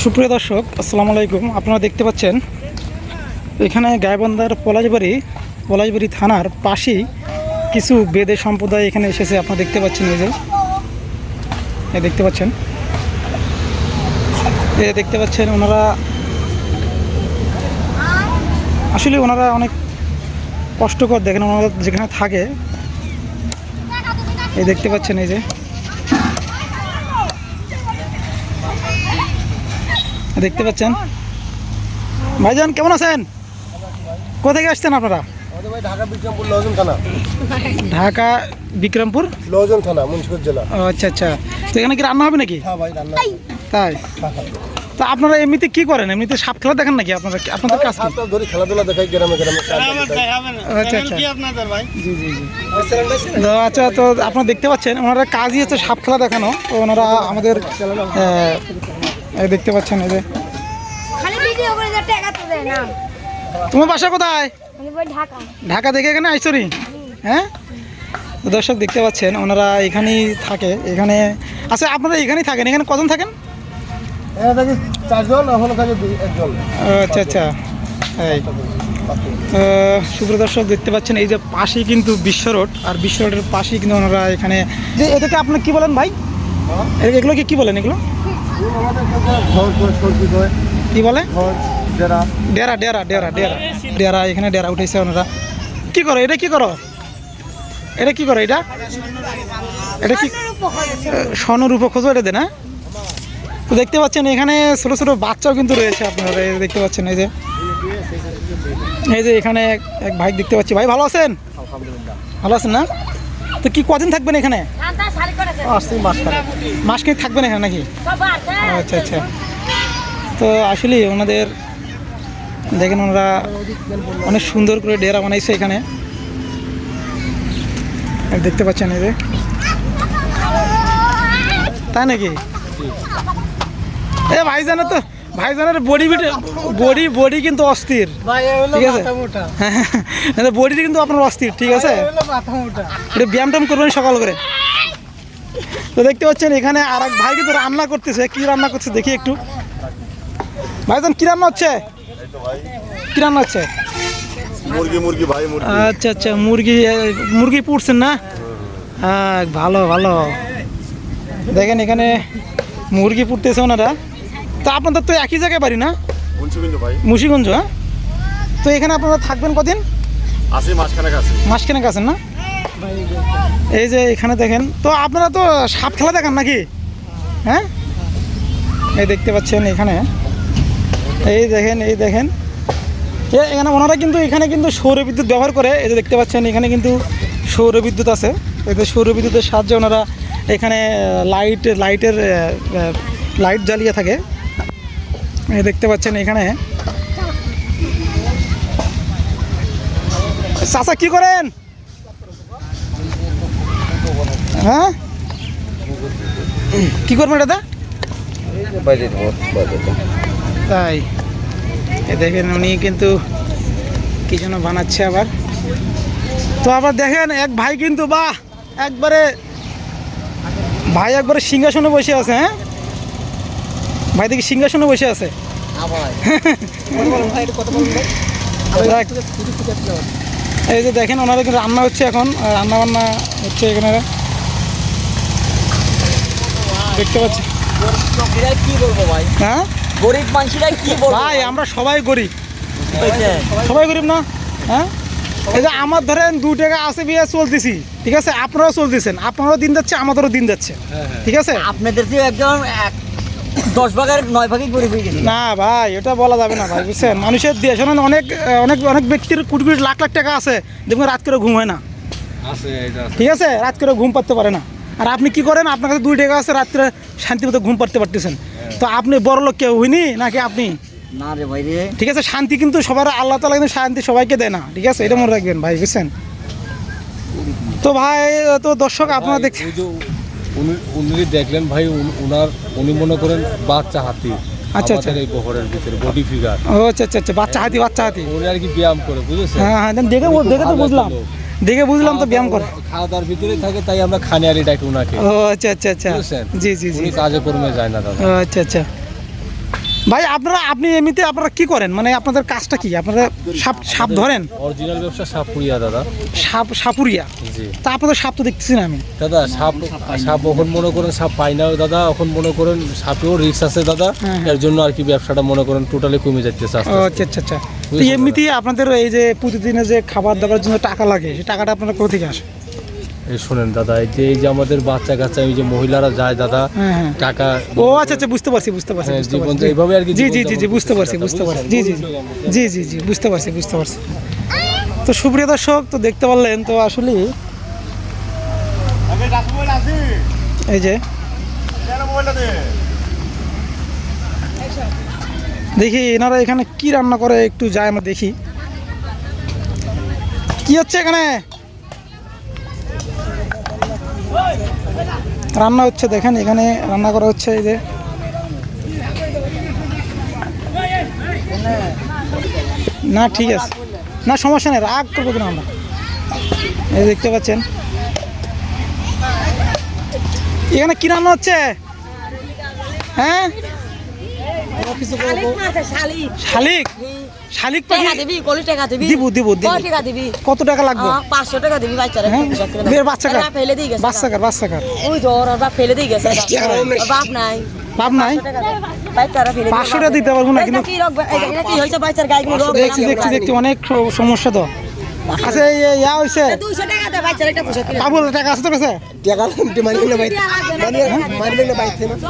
সুপ্রিয় দর্শক, আসসালামু আলাইকুম। আপনারা দেখতে পাচ্ছেন, এখানে গায়বান্ধার পলাশবাড়ি পলাশবাড়ি থানার পাশেই কিছু বেদে সম্প্রদায় এখানে এসেছে। আপনারা দেখতে পাচ্ছেন এই যে দেখতে পাচ্ছেন, এ দেখতে পাচ্ছেন ওনারা, আসলে ওনারা অনেক কষ্টকর দেখেন, ওনারা যেখানে থাকে এই দেখতে পাচ্ছেন এই যে দেখতে পাচ্ছেন। ভাইজান কেমন আছেন? কোথা থেকে আসছেন আপনারা? ঢাকা বিক্রমপুর লজন থানা। ঢাকা বিক্রমপুর? লজন থানা মুন্সিগঞ্জ জেলা। ও আচ্ছা আচ্ছা। তো এখানে কি রান্না হবে নাকি? হ্যাঁ ভাই রান্না তাই। তো আপনারা এমনিতে কি করেন? এমনিতে সাপ খেলা দেখেন নাকি আপনারা? আপনাদের কাজ কি? ধরে খেলাধুলা দেখাই গ্রামে গ্রামে আচ্ছা আচ্ছা। জি জি জি। তো আচ্ছা তো আপনারা দেখতে পাচ্ছেন ওনারা কাজই হচ্ছে সাপ খেলা দেখানো। তো ওনারা আমাদের দেখতে পাচ্ছেন এই যে। খালি ভিডিও করে যা টাকা তো দেয় না। তোমার বাসা কোথায়? আমি বই ঢাকা। ঢাকা থেকে এখানে আইসরি? হ্যাঁ? তো দর্শক দেখতে পাচ্ছেন ওনারা এখানেই থাকে। এখানে আচ্ছা আপনারা এখানেই থাকেন? এখানে কজন থাকেন? আচ্ছা আচ্ছা। এই। তো সুপ্রিয় দর্শক দেখতে পাচ্ছেন এই যে পাশেই কিন্তু বিশ্ব রোড আর বিশ্ব রোডের পাশেই কিন্তু ওনারা এখানে যে এটাকে আপনার কি বলেন ভাই? এ- এগুলোকে কি বলেন এগুলো? কি বলে? ডেরা ডেরা ডেরা ডেরা। ডেরা, এখানে ডেরা উঠেছে ওনারা কি করো? এটা কি করো? এটা কি করো এটা? এটা কি স্বর্ণরূপ খোঁজো, এটা দেন হ্যাঁ? তো দেখতে পাচ্ছেন, এখানে ছোটো ছোটো বাচ্চাও কিন্তু রয়েছে আপনারা দেখতে পাচ্ছেন, এই যে। এই যে এখানে এক- ভাই দেখতে পাচ্ছি। ভাই, ভালো আছেন? ভালো আছেন না? তো কি কদিন থাকবেন এখানে? আসছি মাস খানে মাস কি থাকবেন এখানে নাকি? আচ্ছা আচ্ছা। তো আসলে ওনাদের দেখেন ওনারা অনেক সুন্দর করে ডেরা বানাইছে এখানে। দেখতে পাচ্ছেন এই যে। তাই নাকি? এ ভাইজানের তো ভাইজানের বডি বডি বডি কিন্তু অস্থির। ঠিক আছে? হ্যাঁ বডি কিন্তু আপনার অস্থির ঠিক আছে? এটা ব্যায়াম ট্যাম করবেন সকাল করে। তো দেখতে পাচ্ছেন এখানে আর এক ভাই কিন্তু রান্না করতেছে। কি রান্না করছে দেখি একটু। ভাইজান কি রান্না হচ্ছে? কি রান্না হচ্ছে? মুরগি মুরগি ভাই মুরগি। আচ্ছা আচ্ছা মুরগি মুরগি পুড়ছেন না? হ্যাঁ ভালো ভালো। দেখেন এখানে মুরগি পুড়তেছে ওনারা। তো আপনাদের তো একই জায়গায় বাড়ি না? মুন্সিগঞ্জ হ্যাঁ? তো এখানে আপনারা থাকবেন কদিন? আসি মাঝখানে কাছে মাসখানেক আছেন না? এই যে এখানে দেখেন, তো আপনারা তো সাপ খেলা দেখান নাকি? হ্যাঁ? এই দেখতে পাচ্ছেন এখানে। এই দেখেন এই দেখেন। এখানে ওনারা কিন্তু, এখানে কিন্তু সৌর বিদ্যুৎ ব্যবহার করে, এই যে দেখতে পাচ্ছেন, এখানে কিন্তু সৌর বিদ্যুৎ আছে। এতে সৌর বিদ্যুতের সাহায্যে ওনারা এখানে লাইট, লাইটের লাইট জ্বালিয়ে থাকে। এই দেখতে পাচ্ছেন এখানে। চাচা, কি করেন? হ্যাঁ? কি করবেন দাদা? তাই। দেখেন, উনি কিন্তু কি যেন বানাচ্ছে আবার। তো আবার দেখেন, এক ভাই কিন্তু, বাহ! একবারে, ভাই একবারে সিংহাসনে বসে আছে হ্যাঁ? ভাই দেখি সিংহাসনে বসে আছে। এই যে দেখেন ওনারা কিন্তু রান্না হচ্ছে এখন রান্না বান্না হচ্ছে এখানে। দেখতে পাচ্ছি। কি বলব ভাই হ্যাঁ? গরিব মানুষরা কি বলব ভাই আমরা সবাই গরিব। সবাই গরিব না? হ্যাঁ? এই যে আমার ধরেন দু টাকা আছে বিয়ে চলতেছি ঠিক আছে? আপনারাও চলতেছেন আপনারাও দিন যাচ্ছে আমাদেরও দিন যাচ্ছে ঠিক আছে? আপনাদের একজন দশ ভাগের নয় ভাগই গরিব হয়ে গেছে না ভাই এটা বলা যাবে না ভাই বুঝছেন? মানুষের দিয়ে অনেক অনেক অনেক ব্যক্তির কোটি কোটি লাখ লাখ টাকা আছে দেখবেন রাত করে ঘুম হয় না। ঠিক আছে? রাত করে ঘুম পারতে পারে না। আর আপনি কি করেন? আপনার কাছে দুই টাকা আছে রাত্রে শান্তি মতো ঘুম পারতে পারতেছেন। তো আপনি বড় লোক কেউ হইনি নাকি আপনি? না রে ভাই রে। ঠিক আছে শান্তি কিন্তু সবার আল্লাহ তালা কিন্তু শান্তি সবাইকে দেয় না। ঠিক আছে এটা মনে রাখবেন ভাই বুঝছেন? তো ভাই তো দর্শক আপনারা দেখ ওই যে উনি উনি দেখলেন ভাই উন- উনার উনি মনে করেন বাচ্চা হাতি। আচ্ছা, আচ্ছা। এই বহরের ভিতরে বডি ফিগার ও আচ্ছা আচ্ছা আচ্ছা বাচ্চা হাতি বাচ্চা হাতি। উনি আর কি ব্যায়াম করে বুঝেছেন? হ্যাঁ হ্যাঁ দেখে দেখে তো বুঝলাম। দেখে বুঝলাম তো ব্যায়াম করে। খাওয়া দাওয়ার ভিতরে থাকে তাই আমরা খানিয়ারি ডাইট ওনাকে ও আচ্ছা আচ্ছা আচ্ছা? জি জি জি। কাজে কর্মে যায় না দাদা। আচ্ছা আচ্ছা। ভাই আপনারা আপনি এমনিতে আপনারা কি করেন? মানে আপনাদের কাজটা কি? আপনারা সাপ সাপ ধরেন? অরিজিনাল ব্যবসা সাপুরিয়া দাদা। সাপ সাপুরিয়া? জি। তা আপনাদের সাপ তো দেখতেছি না আমি। দাদা সাপ সাপ এখন মনে করেন সাপ পাই না। দাদা এখন মনে করেন সাপেও রিস্ক আছে দাদা। হ্যাঁ, এর জন্য আর কি ব্যবসাটা মনে করেন টোটালি কমে যাচ্ছে ও আস্তে। আস্তে। আচ্ছা আচ্ছা আচ্ছা। তো এমনিতেই আপনাদের এই যে প্রতিদিনের যে খাবার দাবার জন্য টাকা লাগে সেই টাকাটা আপনারা কোথা থেকে আসে? শোনেন দাদা এই যে এই যে আমাদের বাচ্চা কাচ্চা এই যে মহিলারা যায় দাদা হ্যাঁ হ্যাঁ। টাকা ও আচ্ছা আচ্ছা বুঝতে পারছি বুঝতে পারছি হ্যাঁ, জীবন এইভাবে আর কি জি জি জি জি বুঝতে পারছি বুঝতে পারছি। জি জি জি জি জি বুঝতে পারছি বুঝতে পারছি। তো সুপ্রিয় দর্শক তো দেখতে পারলেন তো আসলে এই যে দেখি এনারা এখানে কি রান্না করে একটু যায় আমরা দেখি। কি হচ্ছে এখানে? রান্না হচ্ছে, দেখেন, এখানে রান্না করা হচ্ছে, এই যে। না, ঠিক আছে। না, সমস্যা নেই, রাগ করব কিনা আমরা। এই দেখতে পাচ্ছেন। এখানে কি রান্না হচ্ছে? হ্যাঁ? শালিক শালিক। শালিক শালিক পাখি টাকা দিবি, কলি টাকা দিবি। দিব, দিব, টাকা দিবি? কত টাকা লাগবে আহ, 500 টাকা দিবি বাচ্চারা, হ্যাঁ বের বাচ্চা কার ফেলে দিয়ে গেছে। বাচ্চা কার বাচ্চা কার ওই ওর বাপ ফেলে দিয়ে গেছে। বাপ নাই। বাপ নাই 500 টাকা দে। বাচ্চারা ফেলে পাঁচশো টাকা দিতে পারব না, কিন্তু- কি রোগ? এটা- এটা কি হয়েছে বাচ্চার গায়ে কোনো রোগ? দেখছি দেখছি দেখছি অনেক সমস্যা তো আচ্ছা ইয়া হয়েছে এটা 200 টাকা। বাবুল আছে তোর কাছে টাকা না।